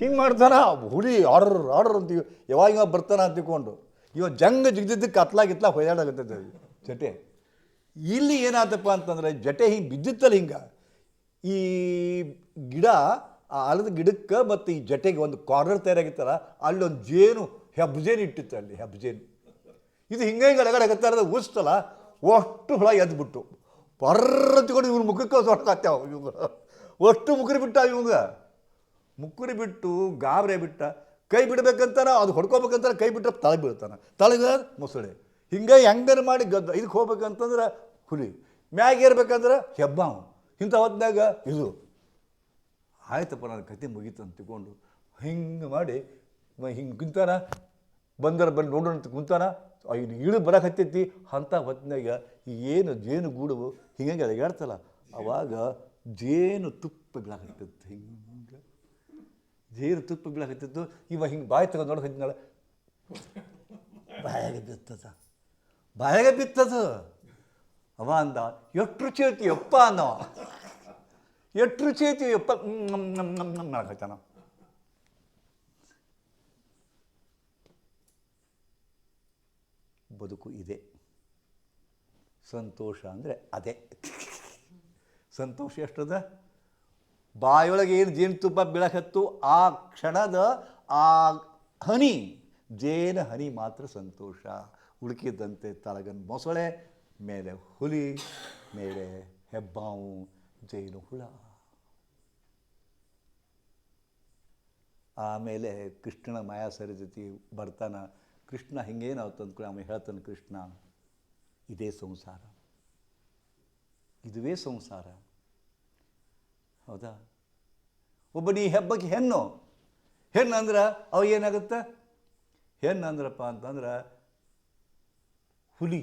ಹಿಂಗೆ ಮಾಡ್ತಾನ? ಹುಲಿ ಆರ್ಡರ್ ಆರ್ಡರ್ ಅಂತ ಯಾವಾಗ ಇವಾಗ ಬರ್ತಾನ ಅಂತ ತಿಳ್ಕೊಂಡು. ಇವ ಜಂಗ ಜಿಗ್ದಿದ್ದಕ್ಕೆ ಕತ್ಲ ಗಿತ್ಲ ಹೊಯ್ದಾಡಕತ್ತೈತೆ ಜಟೆ ಇಲ್ಲಿ ಏನಾತಪ್ಪ ಅಂತಂದ್ರೆ ಜಟೆ ಹಿಂಗೆ ಬಿದ್ದಿತ್ತಲ್ಲ ಹಿಂಗೆ. ಈ ಗಿಡ, ಆ ಅಲದ ಗಿಡಕ್ಕೆ ಮತ್ತು ಈ ಜಟೆಗೆ ಒಂದು ಕಾರ್ನರ್ ತಯಾರಾಗಿತ್ತಲ್ಲ, ಅಲ್ಲೊಂದು ಜೇನು ಹೆಬ್ಜೇನು ಇಟ್ಟಿತ್ತು ಅಲ್ಲಿ ಹೆಬ್ಜೇನು ಇದು ಹಿಂಗೆ ಹಿಂಗೆ ಅಡಗಡಗತ್ತಾರ ಉಸ್ತಲ್ಲ ಅಷ್ಟು ಹುಳ ಎದ್ಬಿಟ್ಟು. ಪರ್ರ ತಗೊಂಡು ಇವ್ರ ಮುಖಕ್ಕೆ ಸೊಡ್ಕಾತ್ಯಾವ ಇವಂಗ ಅಷ್ಟು ಮುಖರಿ ಬಿಟ್ಟ ಇವಂಗ. ಮುಕ್ಕುರಿ ಬಿಟ್ಟು ಗಾಬರೆ ಬಿಟ್ಟ ಕೈ ಬಿಡ್ಬೇಕಂತಾನ ಅದು ಹೊಡ್ಕೋಬೇಕಂತಾನೆ ಕೈ ಬಿಟ್ಟರೆ ತಲೆ ಬೀಳ್ತಾನೆ. ತಲೆಗೆ ಮೊಸಳೆ. ಹಿಂಗೆ ಹೆಂಗನ ಮಾಡಿ ಗದ್ದ, ಇದಕ್ಕೆ ಹೋಗ್ಬೇಕಂತಂದ್ರೆ ಹುಲಿ. ಮ್ಯಾಗ ಏರ್ಬೇಕಂದ್ರೆ ಹೆಬ್ಬಾವು. ಇಂಥ ಹೊತ್ತಿನಾಗ ಇದು. ಆಯ್ತಪ್ಪ, ನನ್ನ ಕತೆ ಮುಗೀತು ಅಂತ ತಿಳ್ಕೊಂಡು ಹಿಂಗೆ ಮಾಡಿ ಹಿಂಗೆ ಕುಂತಾನ. ಬಂದರ ಬಂದು ನೋಡೋಣ ಅಂತ ಕುಂತಾನ. ಇಲ್ಲಿ ಇಳು ಬರಕತ್ತೈತಿ ಅಂಥ ಹೊತ್ತಿನಾಗ ಏನು ಜೇನು ಗೂಡು ಹಿಂಗೆ ಅಡಗಾಡ್ತಲ್ಲ. ಅವಾಗ ಜೇನು ತುಪ್ಪ ಬೀಳಾಕತ್ತಿತ್ತು ಹಿಂಗೆ ಜೇನು ತುಪ್ಪ ಬೀಳಾಕತ್ತಿತ್ತು ಇವ ಹಿಂಗೆ ಬಾಯಿ ತಗೊಂಡು ನೋಡಕತ್ತಿದ್ನಲ್ಲ ಬಾಯಾಗ ಬಿತ್ತದ. ಬಾಯಾಗ ಬಿತ್ತದು. ಅವ ಅಂದ, ಎಷ್ಟು ರುಚಿ ಐತಿ ಯಪ್ಪ ಅನ್ನೋ ಎಷ್ಟು ರುಚಿ ಐತಿ ಯಪ್ಪ. ಮಾಡಕತ್ತಾನ ಬದುಕು ಇದೆ. ಸಂತೋಷ ಅಂದರೆ ಅದೇ. ಸಂತೋಷ ಎಷ್ಟದ? ಬಾಯೊಳಗೆ ಏನು ಜೇನುತುಪ್ಪ ಬಿಳಕತ್ತು ಆ ಕ್ಷಣದ ಆ ಹನಿ, ಜೇನು ಹನಿ ಮಾತ್ರ ಸಂತೋಷ. ಉಳುಕಿದ್ದಂತೆ ತಳಗನ್ ಮೊಸಳೆ, ಮೇಲೆ ಹುಲಿ, ಮೇಲೆ ಹೆಬ್ಬಾವು, ಜೇನು ಹುಳ. ಆಮೇಲೆ ಕೃಷ್ಣನ ಮಾಯಾ ಜೊತೆ ಬರ್ತಾನ. ಕೃಷ್ಣ ಹಿಂಗೇನಾವ್ತು ಅಂದ್ಕೊಂಡು ಅವನು ಹೇಳ್ತಾನೆ ಕೃಷ್ಣ, ಇದೇ ಸಂಸಾರ. ಇದುವೇ ಸಂಸಾರ. ಹೌದಾ? ಒಬ್ಬ ನೀ ಹೆಬ್ಬಕ್ಕೆ ಹೆಣ್ಣು. ಹೆಣ್ಣು ಅಂದ್ರೆ ಅವ ಏನಾಗುತ್ತೆ? ಹೆಣ್ಣು ಅಂದ್ರಪ್ಪ ಅಂತಂದ್ರೆ ಹುಲಿ.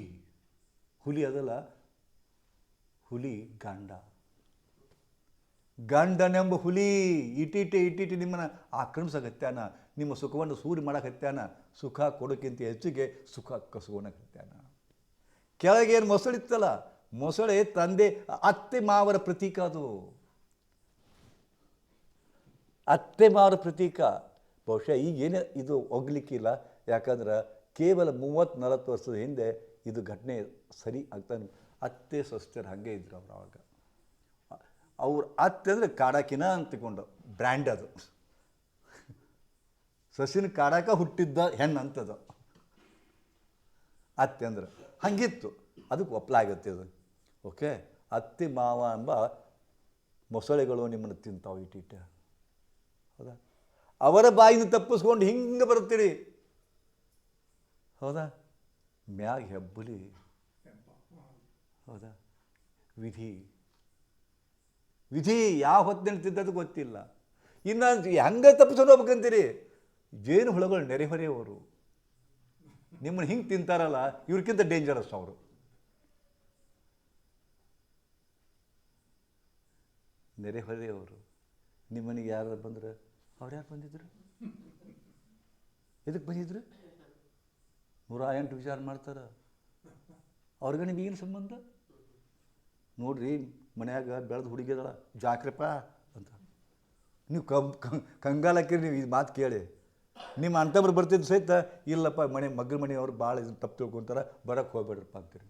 ಹುಲಿ ಅದಲ್ಲ, ಹುಲಿ ಗಂಡ. ಗಂಡನೆಂಬ ಹುಲಿ ಇಟಿಟಿ ಇಟಿಟಿ ನಿಮ್ಮನ್ನು ಆಕ್ರಮಿಸಕತ್ಯಾನ? ನಿಮ್ಮ ಸುಖವನ್ನು ಸೂರಿ ಮಾಡಕತ್ಯಾನ? ಸುಖ ಕೊಡೋಕ್ಕಿಂತ ಹೆಚ್ಚಿಗೆ ಸುಖ ಕಸುಗೋಣಕತ್ಯಾನ ಕೆಳಗೇನು ಮೊಸಳಿತ್ತಲ್ಲ, ಮೊಸಳೆ ತಂದೆ ಅತ್ತೆ ಮಾವರ ಪ್ರತೀಕ ಅದು. ಅತ್ತೆ ಮಾರು ಪ್ರತೀಕ. ಬಹುಶಃ ಈಗೇನೇ ಇದು ಹೋಗ್ಲಿಕ್ಕಿಲ್ಲ ಯಾಕಂದ್ರೆ ಕೇವಲ ಮೂವತ್ತು ನಲವತ್ತು ವರ್ಷದ ಹಿಂದೆ ಇದು ಘಟನೆ ಸರಿ ಆಗ್ತಾನೆ ಅತ್ತೆ ಸೊಸ್ತೆರು ಹಾಗೆ ಇದ್ರು ಅವ್ರು ಅವಾಗ. ಅವ್ರು ಅತ್ತೆ ಅಂದರೆ ಕಾಡಾಕಿನ ಅಂತಕೊಂಡು, ಬ್ರ್ಯಾಂಡ್ ಅದು. ಸಸಿನ ಕಾಡಾಕ ಹುಟ್ಟಿದ್ದ ಹೆಣ್ಣು ಅಂತದು. ಅತ್ತೆ ಅಂದ್ರೆ ಹಂಗಿತ್ತು. ಅದಕ್ಕೆ ಒಪ್ಪಲಾಗುತ್ತೆ ಅದು. ಓಕೆ ಅತ್ತೆ ಮಾವ ಎಂಬ ಮೊಸಳೆಗಳು ನಿಮ್ಮನ್ನು ತಿಂತಾವೆ ಇಟ್ಟಿಟ್ಟ ಹೌದಾ? ಅವರ ಬಾಯಿನ ತಪ್ಪಿಸ್ಕೊಂಡು ಹಿಂಗೆ ಬರ್ತೀರಿ ಹೌದಾ? ಮ್ಯಾಗ ಹೆಬ್ಬುಲಿ. ಹೌದಾ? ವಿಧಿ. ವಿಧಿ ಯಾವ ಹೊತ್ತಿನಲ್ಲಿ ತಿದ್ದದು ಗೊತ್ತಿಲ್ಲ. ಇನ್ನು ಹೆಂಗೆ ತಪ್ಪಿಸ್ಕೊಂಡು ಹೋಗ್ಬೇಕಂತೀರಿ? ಜೇನು ಹುಳುಗಳು ನೆರೆಹೊರೆಯವರು. ನಿಮ್ಮನ್ನು ಹಿಂಗೆ ತಿಂತಾರಲ್ಲ, ಇವ್ರಿಗಿಂತ ಡೇಂಜರಸ್ ಅವರು. ನೆರೆಹೊರೆಯವರು. ನಿಮ್ಮನಿಗೆ ಯಾರು ಬಂದ್ರೆ ಅವ್ರು ಯಾರು ಬಂದಿದ್ರು? ಎದಕ್ಕೆ ಬಂದಿದ್ರು? ನೂರ ಎಂಟು ವಿಚಾರ ಮಾಡ್ತಾರೆ. ಅವ್ರಿಗೆ ನಿಮಗೇನು ಸಂಬಂಧ? ನೋಡ್ರಿ, ಮನ್ಯಾಗ ಬೆಳೆದು ಹುಡುಗಿದಳ, ಜಾಕ್ರಪ್ಪ ಅಂತ. ನೀವು ಕಂ ಕಂಗಾಲಕ್ಕಿರಿ ನೀವು ಇದು ಮಾತು ಕೇಳಿ. ನಿಮ್ಮ ಅಂಥವ್ರು ಬರ್ತಿದ್ದು ಸಹಿತ, ಇಲ್ಲಪ್ಪ, ಮನೆ ಮಗ್ರ ಮನೆಯವ್ರು ಭಾಳ ಇದನ್ನು ತಪ್ಪು ತಿಳ್ಕೊತಾರೆ ಬರೋಕ್ಕೆ ಹೋಗ್ಬೇಡ್ರಪ್ಪ ಅಂತೀರಿ